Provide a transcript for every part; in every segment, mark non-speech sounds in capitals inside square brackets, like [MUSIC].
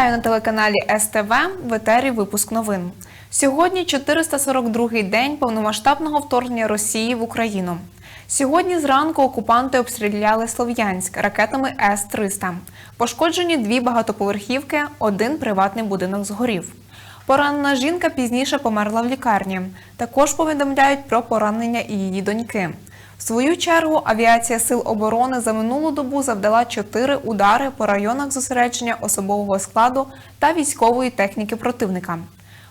Вітаю на телеканалі СТВ в етері випуск новин. Сьогодні 442-й день повномасштабного вторгнення Росії в Україну. Сьогодні зранку окупанти обстріляли Слов'янськ ракетами С-300. Пошкоджені дві багатоповерхівки, один приватний будинок згорів. Поранена жінка пізніше померла в лікарні. Також повідомляють про поранення і її доньки. Свою чергу авіація Сил оборони за минулу добу завдала чотири удари по районах зосередження особового складу та військової техніки противника.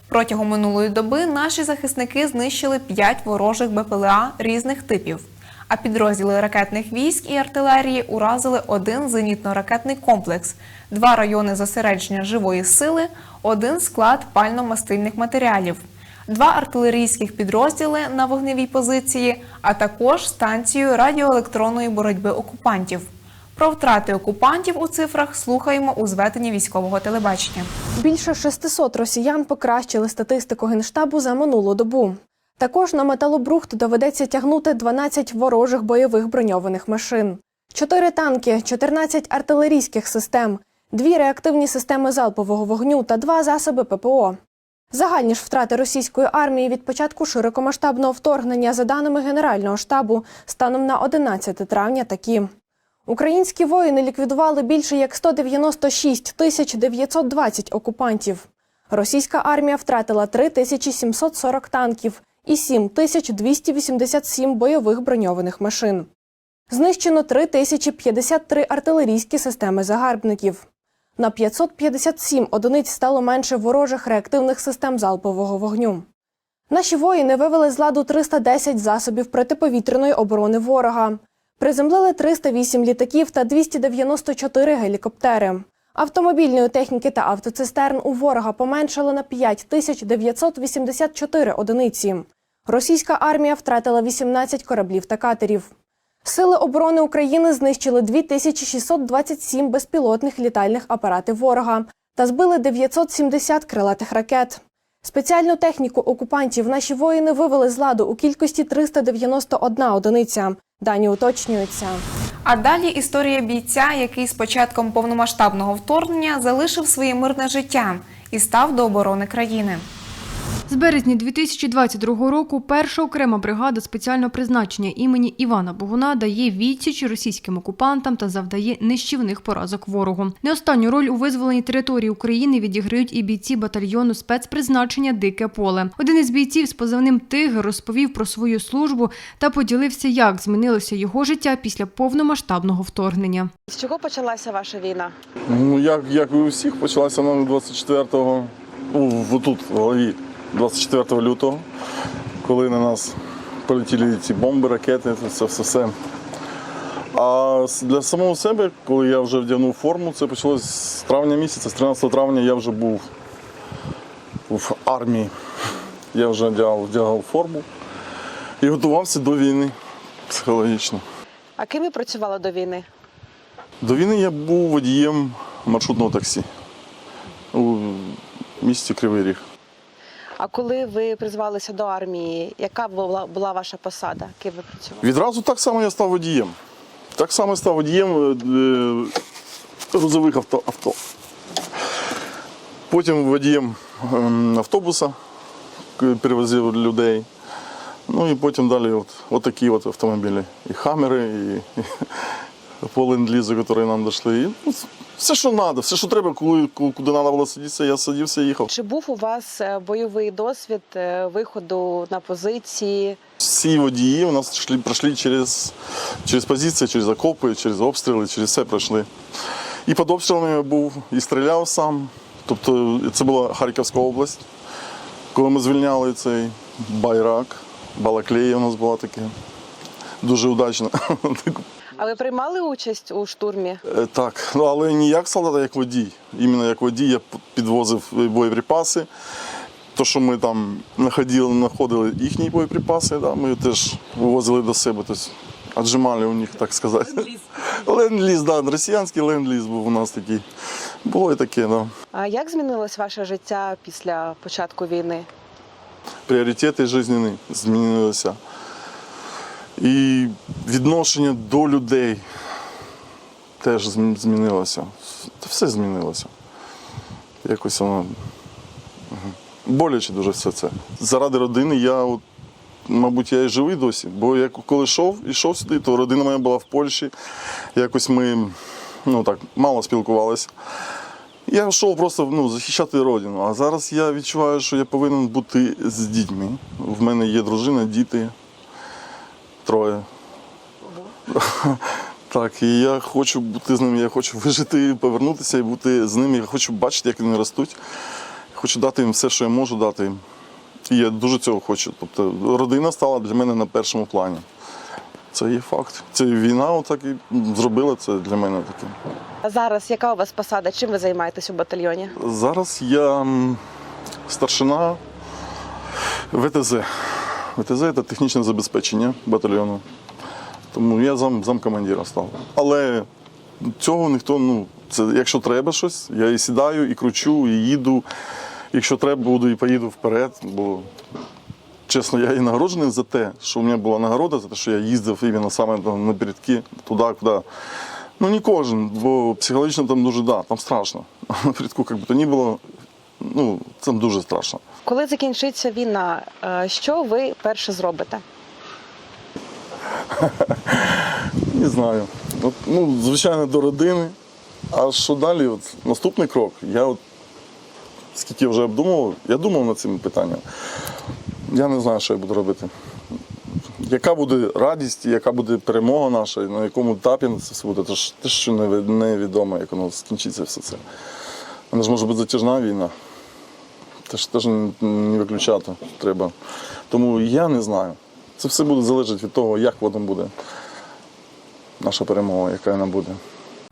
Протягом минулої доби наші захисники знищили п'ять ворожих БПЛА різних типів. А підрозділи ракетних військ і артилерії уразили один зенітно-ракетний комплекс, два райони зосередження живої сили, один склад пально-мастильних матеріалів, два артилерійських підрозділи на вогневій позиції, а також станцію радіоелектронної боротьби окупантів. Про втрати окупантів у цифрах слухаємо у зведенні військового телебачення. Більше 600 росіян покращили статистику генштабу за минулу добу. Також на металобрухт доведеться тягнути 12 ворожих бойових броньованих машин, 4 танки, 14 артилерійських систем, 2 реактивні системи залпового вогню та 2 засоби ППО. Загальні ж втрати російської армії від початку широкомасштабного вторгнення, за даними Генерального штабу, станом на 11 травня такі. Українські воїни ліквідували більше як 196 тисяч 920 окупантів. Російська армія втратила 3740 танків і 7287 бойових броньованих машин. Знищено 3053 артилерійські системи загарбників. На 557 одиниць стало менше ворожих реактивних систем залпового вогню. Наші воїни вивели з ладу 310 засобів протиповітряної оборони ворога. Приземлили 308 літаків та 294 гелікоптери. Автомобільної техніки та автоцистерн у ворога поменшало на 5984 одиниці. Російська армія втратила 18 кораблів та катерів. Сили оборони України знищили 2627 безпілотних літальних апаратів ворога та збили 970 крилатих ракет. Спеціальну техніку окупантів наші воїни вивели з ладу у кількості 391 одиниця. Дані уточнюються. А далі історія бійця, який з початком повномасштабного вторгнення залишив своє мирне життя і став до оборони країни. З березня 2022 року перша окрема бригада спеціального призначення імені Івана Богуна дає відсіч російським окупантам та завдає нищівних поразок ворогу. Не останню роль у визволенні території України відіграють і бійці батальйону спецпризначення Дике поле. Один із бійців з позивним Тигр розповів про свою службу та поділився, як змінилося його життя після повномасштабного вторгнення. З чого почалася ваша війна? Ну, як, як і у всіх, почалася вона 24-го, ну, тут, в голові, 24 лютого, коли на нас полетіли ці бомби, ракети, це все все. А для самого себе, коли я вже вдягнув форму, це почалось з травня місяця, з 13 травня я вже був в армії. Я вже вдягав, вдягав форму і готувався до війни психологічно. А ким ви працювали до війни? До війни я був водієм маршрутного таксі у місті Кривий Ріг. А коли ви призвалися до армії, яка була, була ваша посада? Ким ви працювали? Відразу так само я став водієм. Так само став водієм е, е, грузових авто. авто. Потім водієм ем, автобуса перевозив людей. Ну і потім далі от, от такі от автомобілі. І хамери, і, і по ленд-лізу, які нам дійшли. І, ну, все, що треба, все, що треба, коли, куди треба було сидітися, я сидівся і їхав. Чи був у вас е, бойовий досвід е, виходу на позиції? Всі водії у нас йшли, пройшли через, через позиції, через окопи, через обстріли, через все пройшли. І під обстрілами я був і стріляв сам. Тобто це була Харківська область. Коли ми звільняли цей байрак, Балаклея у нас була таке. Дуже удачно. [LAUGHS] А ви приймали участь у штурмі? Е, Так, ну але не як солдат, а як водій. Іменно як водій я підвозив боєприпаси. То, що ми там знаходили, знаходили їхні боєприпаси, да, ми теж вивозили до себе. Тобто, отжимали у них, так сказати. Ленд-ліз, [LAUGHS] да, росіянський ленд-ліз був у нас такий. Було і таке, да. А як змінилось ваше життя після початку війни? Пріоритети життєві змінилися. І відношення до людей теж змінилося. Все змінилося. якось воно боляче дуже все це. Заради родини я, от, мабуть, я і живий досі. Бо я коли йшов, йшов сюди, то родина моя була в Польщі. Якось ми ну, так, мало спілкувалися. Я йшов просто ну, захищати родину. А зараз я відчуваю, що я повинен бути з дітьми. В мене є дружина, діти, троє. Так, і я хочу бути з ними, я хочу вижити, повернутися і бути з ними. Я хочу бачити, як вони ростуть. Хочу дати їм все, що я можу дати їм. І я дуже цього хочу. Тобто родина стала для мене на першому плані. Це є факт. Це війна отак і зробила це для мене таке. А зараз яка у вас посада? Чим ви займаєтесь у батальйоні? Зараз я старшина ВТЗ. ВТЗ це технічне забезпечення батальйону. Тому я зам, замкомандира став. Але цього ніхто, ну, це якщо треба щось, я і сідаю, і кручу, і їду. Якщо треба, буду і поїду вперед. Бо чесно, я і нагороджений за те, що у мене була нагорода, за те, що я їздив іменно саме там, напередки, туди, куди. Ну не кожен, бо психологічно там дуже да, там страшно. [LAUGHS] А напередку, як би то ні було, ну, там дуже страшно. Коли закінчиться війна, е, що ви перше зробите? [LAUGHS] Не знаю. Ну, звичайно, до родини. А що далі? От, наступний крок. Я от, скільки вже обдумував, я думав над цим питанням. Я не знаю, що я буду робити. Яка буде радість, яка буде перемога наша, на якому етапі це все буде, це ж те, що невідомо, як воно скінчиться все це. Вона ж може бути затяжна війна. Це ж теж не не виключати треба. Тому я не знаю. Це все буде залежати від того, як воно буде. Наша перемога, яка вона буде.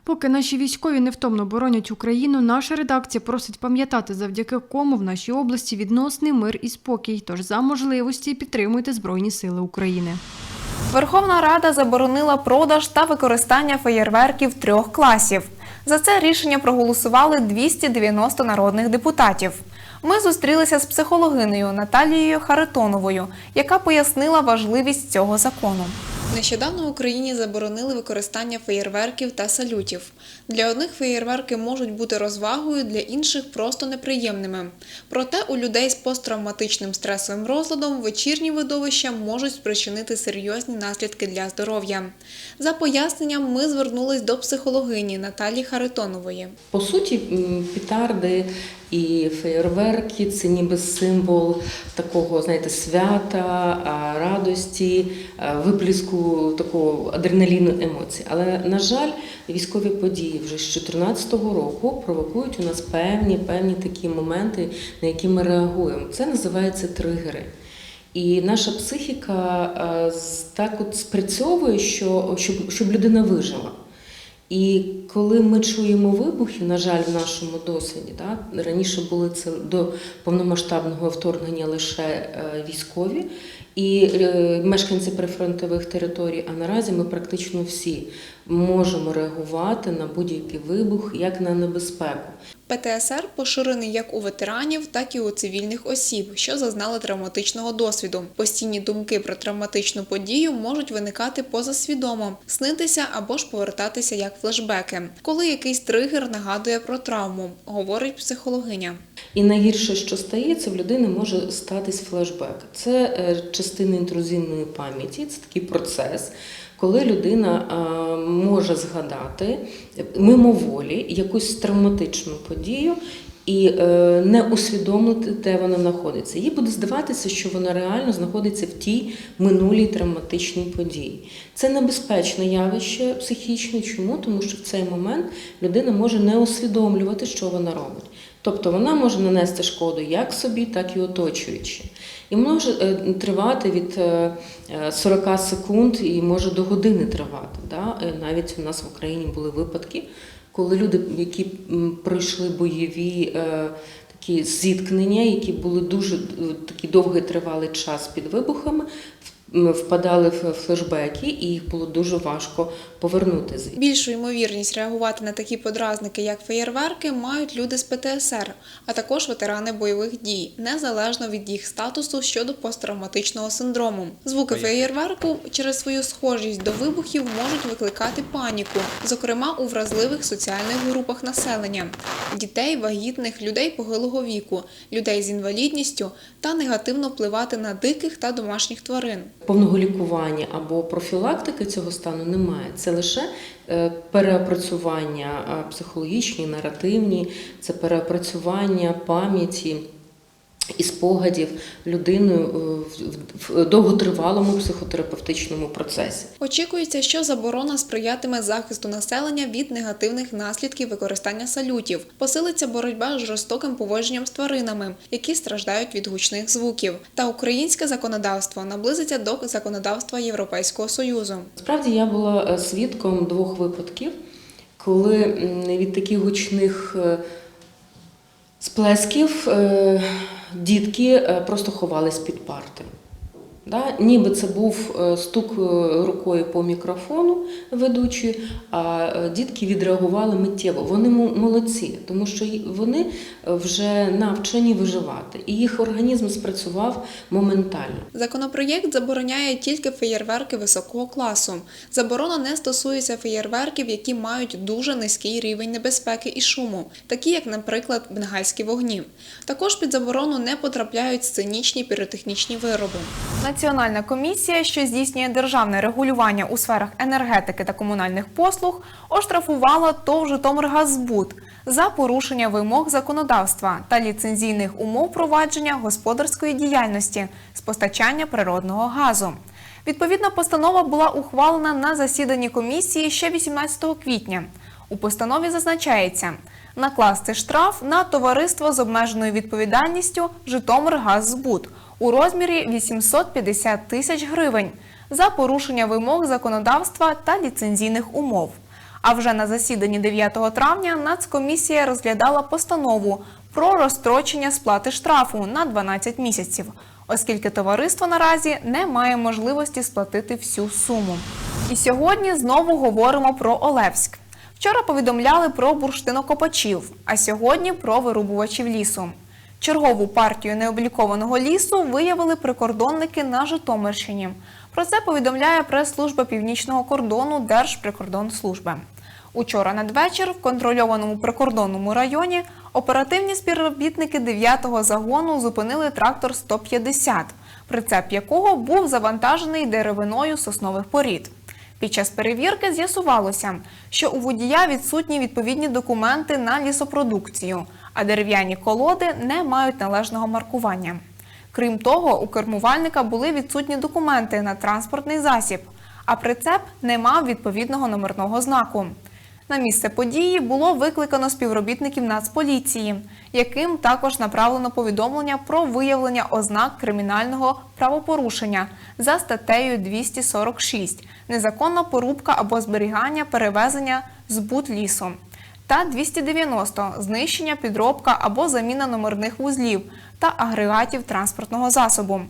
Поки наші військові невтомно боронять Україну, наша редакція просить пам'ятати, завдяки кому в нашій області відносний мир і спокій. Тож за можливості підтримуйте Збройні Сили України. Верховна Рада заборонила продаж та використання феєрверків трьох класів. За це рішення проголосували 290 народних депутатів. Ми зустрілися з психологинею Наталією Харитоновою, яка пояснила важливість цього закону. Нещодавно в Україні заборонили використання феєрверків та салютів. Для одних феєрверки можуть бути розвагою, для інших просто неприємними. Проте у людей з посттравматичним стресовим розладом вечірні видовища можуть спричинити серйозні наслідки для здоров'я. За поясненням ми звернулись до психологині Наталії Харитонової. По суті, м, петарди і феєрверки це ніби символ такого, знаєте, свята, радості, а, випліску такого адреналіну емоцій. Але, на жаль, військові події вже з 2014 року провокують у нас певні, певні такі моменти, на які ми реагуємо. Це називається тригери. І наша психіка е, так от спрацьовує, що, щоб, щоб людина вижила. І коли ми чуємо вибухи, на жаль, в нашому досвіді, да, раніше були це до повномасштабного вторгнення лише е, військові і е, мешканці прифронтових територій, а наразі ми практично всі можемо реагувати на будь-який вибух як на небезпеку. ПТСР поширений як у ветеранів, так і у цивільних осіб, що зазнали травматичного досвіду. Постійні думки про травматичну подію можуть виникати позасвідомо, снитися або ж повертатися як флешбеки, коли якийсь тригер нагадує про травму, говорить психологиня. І найгірше, що стається, в людини може статись флешбек. Це е, частина інтрузивної пам'яті, це такий процес, коли людина е, може згадати мимоволі якусь травматичну подію. І е, не усвідомити, де вона знаходиться. Їй буде здаватися, що вона реально знаходиться в тій минулій травматичній події. Це небезпечне явище психічне. Чому? Тому що в цей момент людина може не усвідомлювати, що вона робить. Тобто вона може нанести шкоду як собі, так і оточуючим. І може е, тривати від е, е, 40 секунд і може до години тривати. Да? Е, Навіть у нас в Україні були випадки, коли люди, які пройшли бойові е, такі зіткнення, які були дуже е, такий довгий тривалий час під вибухами, впадали в флешбеки, і їх було дуже важко повернути. Більшу ймовірність реагувати на такі подразники, як феєрверки, мають люди з ПТСР, а також ветерани бойових дій, незалежно від їх статусу щодо посттравматичного синдрому. Звуки феєрверку через свою схожість до вибухів можуть викликати паніку, зокрема у вразливих соціальних групах населення дітей, вагітних, людей похилого віку, людей з інвалідністю та негативно впливати на диких та домашніх тварин. Повного лікування або профілактики цього стану немає. Це лише е, переопрацювання е, психологічні, наративні, це переопрацювання пам'яті і спогадів людиною е, в- довготривалому психотерапевтичному процесі. Очікується, що заборона сприятиме захисту населення від негативних наслідків використання салютів, посилиться боротьба з жорстоким поводженням з тваринами, які страждають від гучних звуків, та українське законодавство наблизиться до законодавства Європейського союзу. Справді я була е, свідком двох випадків, коли від таких гучних е, сплесків дітки е, просто ховались під парти. Да? Ніби це був е, стук е, рукою по мікрофону ведучої, а е, дітки відреагували миттєво. Вони молодці, тому що вони вже навчені виживати, і їх організм спрацював моментально. Законопроєкт забороняє тільки феєрверки високого класу. Заборона не стосується феєрверків, які мають дуже низький рівень небезпеки і шуму, такі як, наприклад, бенгальські вогні. Також під заборону не потрапляють сценічні піротехнічні вироби. Національна комісія, що здійснює державне регулювання у сферах енергетики та комунальних послуг, оштрафувала ТОВ «Житомиргаззбуд» за порушення вимог законодавства та ліцензійних умов провадження господарської діяльності з постачання природного газу. Відповідна постанова була ухвалена на засіданні комісії ще 18 квітня. У постанові зазначається накласти штраф на товариство з обмеженою відповідальністю «Житомиргаззбуд» у розмірі 850 тисяч гривень за порушення вимог законодавства та ліцензійних умов. А вже на засіданні 9 травня Нацкомісія розглядала постанову про розстрочення сплати штрафу на 12 місяців, оскільки товариство наразі не має можливості сплатити всю суму. І сьогодні знову говоримо про Олевськ. Вчора повідомляли про бурштинокопачів, а сьогодні про вирубувачів лісу. Чергову партію необлікованого лісу виявили прикордонники на Житомирщині. Про це повідомляє прес-служба північного кордону Держприкордонслужби. Учора надвечір в контрольованому прикордонному районі оперативні співробітники 9-го загону зупинили трактор 150, прицеп якого був завантажений деревиною соснових порід. Під час перевірки з'ясувалося, що у водія відсутні відповідні документи на лісопродукцію, а дерев'яні колоди не мають належного маркування. Крім того, у кермувальника були відсутні документи на транспортний засіб, а прицеп не мав відповідного номерного знаку. На місце події було викликано співробітників Нацполіції, яким також направлено повідомлення про виявлення ознак кримінального правопорушення за статтею 246 незаконна порубка або зберігання перевезення збут лісу та 290 знищення, підробка або заміна номерних вузлів та агрегатів транспортного засобу.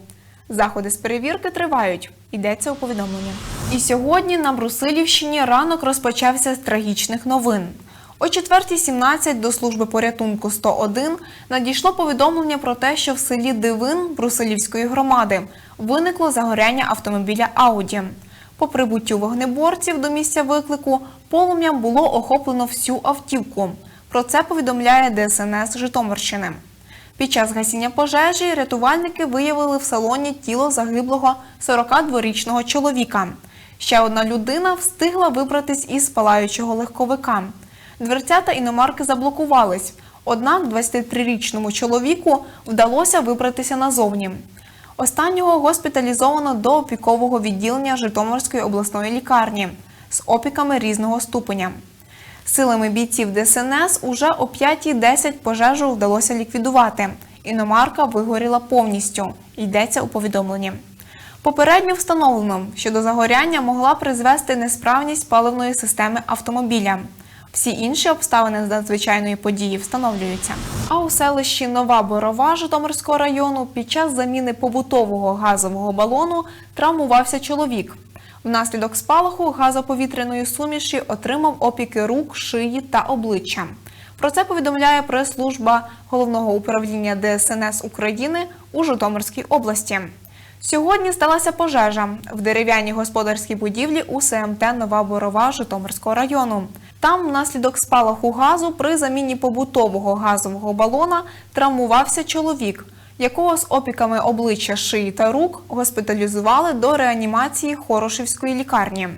Заходи з перевірки тривають. Йдеться у повідомленні. І сьогодні на Брусилівщині ранок розпочався з трагічних новин. О 4.17 до служби порятунку 101 надійшло повідомлення про те, що в селі Дивин Брусилівської громади виникло загоряння автомобіля Ауді. По прибуттю вогнеборців до місця виклику полум'ям було охоплено всю автівку. Про це повідомляє ДСНС Житомирщини. Під час гасіння пожежі рятувальники виявили в салоні тіло загиблого 42-річного чоловіка. Ще одна людина встигла вибратись із палаючого легковика. Дверцята іномарки заблокувались, однак 23-річному чоловіку вдалося вибратися назовні. Останнього госпіталізовано до опікового відділення Житомирської обласної лікарні з опіками різного ступеня. Силами бійців ДСНС уже о 5.10 пожежу вдалося ліквідувати. Іномарка вигоріла повністю. Йдеться у повідомленні. Попередньо встановлено, що до загоряння могла призвести несправність паливної системи автомобіля. Всі інші обставини з надзвичайної події встановлюються. А у селищі Нова Борова Житомирського району під час заміни побутового газового балону травмувався чоловік. Внаслідок спалаху газоповітряної суміші отримав опіки рук, шиї та обличчя. Про це повідомляє прес-служба головного управління ДСНС України у Житомирській області. Сьогодні сталася пожежа в дерев'яній господарській будівлі у СМТ Нова Борова Житомирського району. Там, внаслідок спалаху газу, при заміні побутового газового балона травмувався чоловік, якого з опіками обличчя, шиї та рук госпіталізували до реанімації Хорошівської лікарні.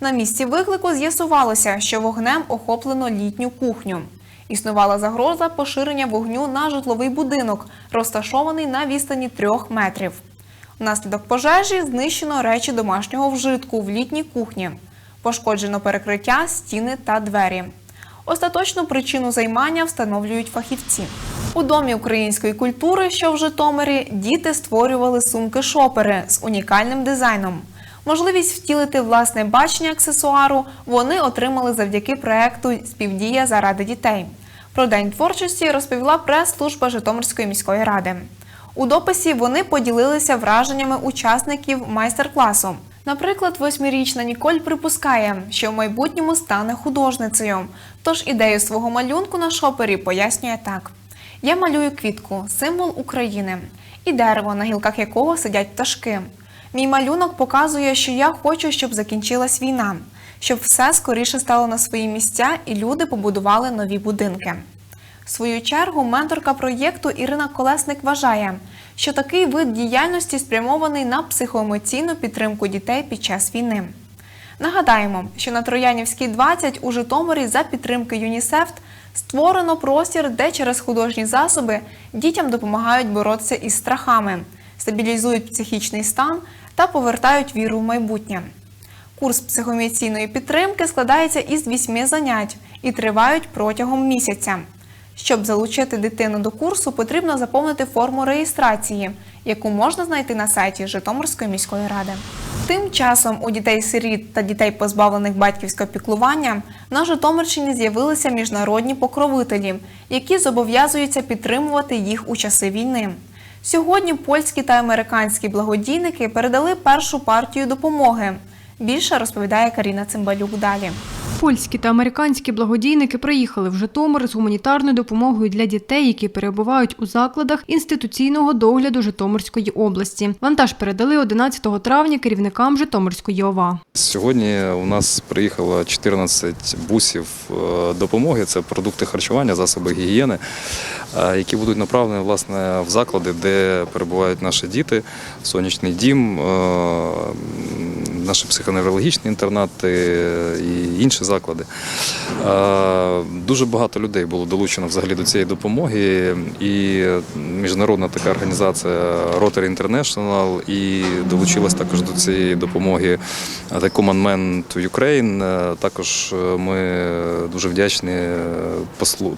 На місці виклику з'ясувалося, що вогнем охоплено літню кухню. Існувала загроза поширення вогню на житловий будинок, розташований на відстані трьох метрів. Внаслідок пожежі знищено речі домашнього вжитку в літній кухні. Пошкоджено перекриття, стіни та двері. Остаточну причину займання встановлюють фахівці. У домі української культури, що в Житомирі, діти створювали сумки-шопери з унікальним дизайном. Можливість втілити власне бачення аксесуару вони отримали завдяки проекту Співдія заради дітей. Про день творчості розповіла прес-служба Житомирської міської ради. У дописі вони поділилися враженнями учасників майстер-класу. Наприклад, восьмирічна Ніколь припускає, що в майбутньому стане художницею. Тож ідею свого малюнку на шопері пояснює так: я малюю квітку, символ України, і дерево, на гілках якого сидять пташки. Мій малюнок показує, що я хочу, щоб закінчилась війна, щоб все скоріше стало на свої місця і люди побудували нові будинки. В свою чергу менторка проєкту Ірина Колесник вважає, що такий вид діяльності спрямований на психоемоційну підтримку дітей під час війни. Нагадаємо, що на Троянівській 20 у Житомирі за підтримки ЮНІСЕФ створено простір, де через художні засоби дітям допомагають боротися із страхами, стабілізують психічний стан та повертають віру в майбутнє. Курс психоемоційної підтримки складається із вісьми занять і тривають протягом місяця. Щоб залучити дитину до курсу, потрібно заповнити форму реєстрації, яку можна знайти на сайті Житомирської міської ради. Тим часом у дітей-сиріт та дітей, позбавлених батьківського піклування, на Житомирщині з'явилися міжнародні покровителі, які зобов'язуються підтримувати їх у часи війни. Сьогодні польські та американські благодійники передали першу партію допомоги. Більше розповідає Каріна Цимбалюк далі. Польські та американські благодійники приїхали в Житомир з гуманітарною допомогою для дітей, які перебувають у закладах інституційного догляду Житомирської області. Вантаж передали 11 травня керівникам Житомирської ОВА. Сьогодні у нас приїхало 14 бусів е, допомоги. Це продукти харчування, засоби гігієни, е, які будуть направлені власне в заклади, де перебувають наші діти, сонячний дім, е, наші психоневрологічні інтернати е, і інші заклади. Е, Дуже багато людей було долучено взагалі до цієї допомоги. І міжнародна така організація Rotary International і долучилась також до цієї допомоги The Common Man to Ukraine. Е, Також ми дуже вдячні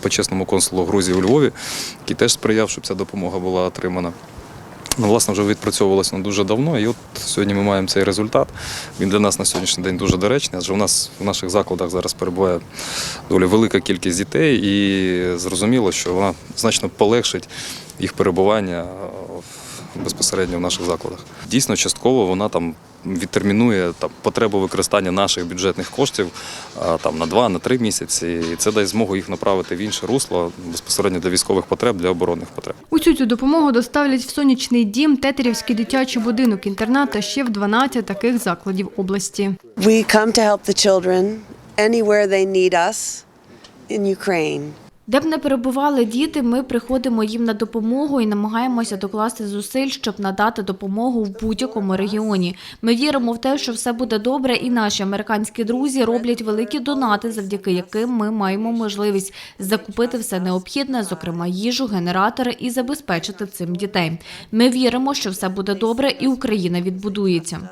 почесному консулу Грузії у Львові, який теж сприяв, щоб ця допомога була отримана. Ну, власне, вже відпрацьовувалося ну, дуже давно, і от сьогодні ми маємо цей результат. Він для нас на сьогоднішній день дуже доречний, адже у нас в наших закладах зараз перебуває доволі велика кількість дітей, і зрозуміло, що вона значно полегшить їх перебування безпосередньо в наших закладах. Дійсно, частково вона там відтермінує там, потребу використання наших бюджетних коштів там, на два, на три місяці, і це дасть змогу їх направити в інше русло безпосередньо для військових потреб, для оборонних потреб. Усю цю допомогу доставлять в сонячний дім, Тетерівський дитячий будинок, інтернат та ще в 12 таких закладів області. We come to help the children anywhere they need us in Ukraine. Де б не перебували діти, ми приходимо їм на допомогу і намагаємося докласти зусиль, щоб надати допомогу в будь-якому регіоні. Ми віримо в те, що все буде добре, і наші американські друзі роблять великі донати, завдяки яким ми маємо можливість закупити все необхідне, зокрема їжу, генератори і забезпечити цим дітей. Ми віримо, що все буде добре, і Україна відбудується.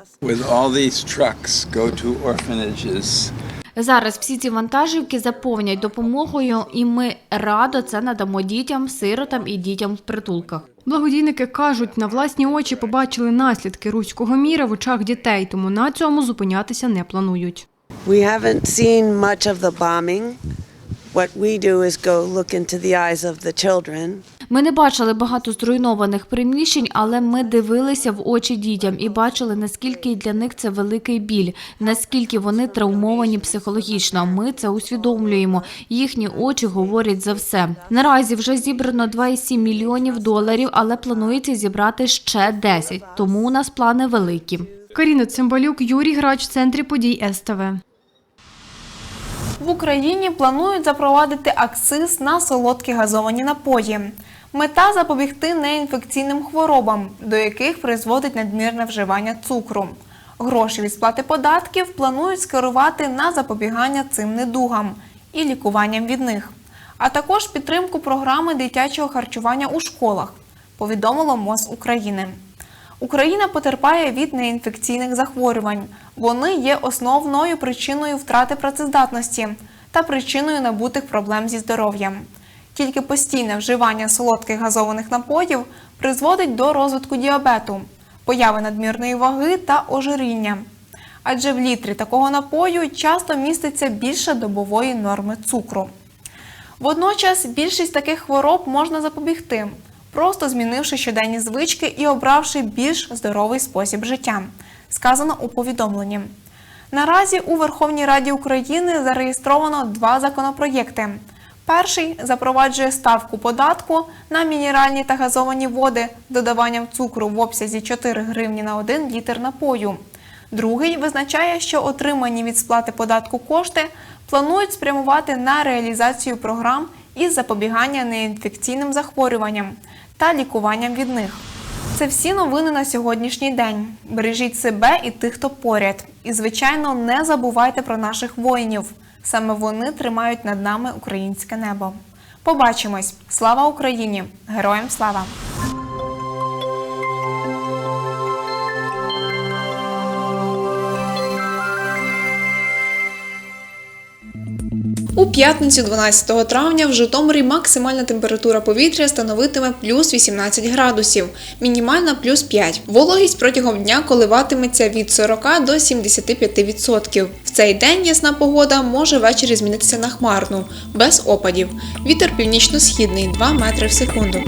Зараз всі ці вантажівки заповнять допомогою, і ми радо це надамо дітям, сиротам і дітям в притулках. Благодійники кажуть, на власні очі побачили наслідки руського міра в очах дітей, тому на цьому зупинятися не планують. We haven't seen much of the bombing. What we do is go look into the eyes of the children. Ми не бачили багато зруйнованих приміщень, але ми дивилися в очі дітям і бачили, наскільки для них це великий біль, наскільки вони травмовані психологічно. Ми це усвідомлюємо. Їхні очі говорять за все. Наразі вже зібрано 2,7 мільйонів доларів, але планується зібрати ще 10, тому у нас плани великі. Каріна Цимбалюк, Юрій Грач, в центрі подій СТВ. В Україні планують запровадити акциз на солодкі газовані напої. Мета запобігти неінфекційним хворобам, до яких призводить надмірне вживання цукру. Гроші від сплати податків планують скерувати на запобігання цим недугам і лікуванням від них, а також підтримку програми дитячого харчування у школах, повідомило МОЗ України. Україна потерпає від неінфекційних захворювань. Вони є основною причиною втрати працездатності та причиною набутих проблем зі здоров'ям. Тільки постійне вживання солодких газованих напоїв призводить до розвитку діабету, появи надмірної ваги та ожиріння. Адже в літрі такого напою часто міститься більше добової норми цукру. Водночас більшість таких хвороб можна запобігти, просто змінивши щоденні звички і обравши більш здоровий спосіб життя, сказано у повідомленні. Наразі у Верховній Раді України зареєстровано два законопроєкти. Перший запроваджує ставку податку на мінеральні та газовані води додаванням цукру в обсязі 4 гривні на 1 літр напою. Другий визначає, що отримані від сплати податку кошти планують спрямувати на реалізацію програм із запобігання неінфекційним захворюванням та лікуванням від них. Це всі новини на сьогоднішній день. Бережіть себе і тих, хто поряд. І, звичайно, не забувайте про наших воїнів. Саме вони тримають над нами українське небо. Побачимось! Слава Україні! Героям слава! У п'ятницю 12 травня в Житомирі максимальна температура повітря становитиме плюс 18 градусів, мінімальна плюс 5. Вологість протягом дня коливатиметься від 40 до 75%. В цей день ясна погода може ввечері змінитися на хмарну, без опадів. Вітер північно-східний 2 метри в секунду.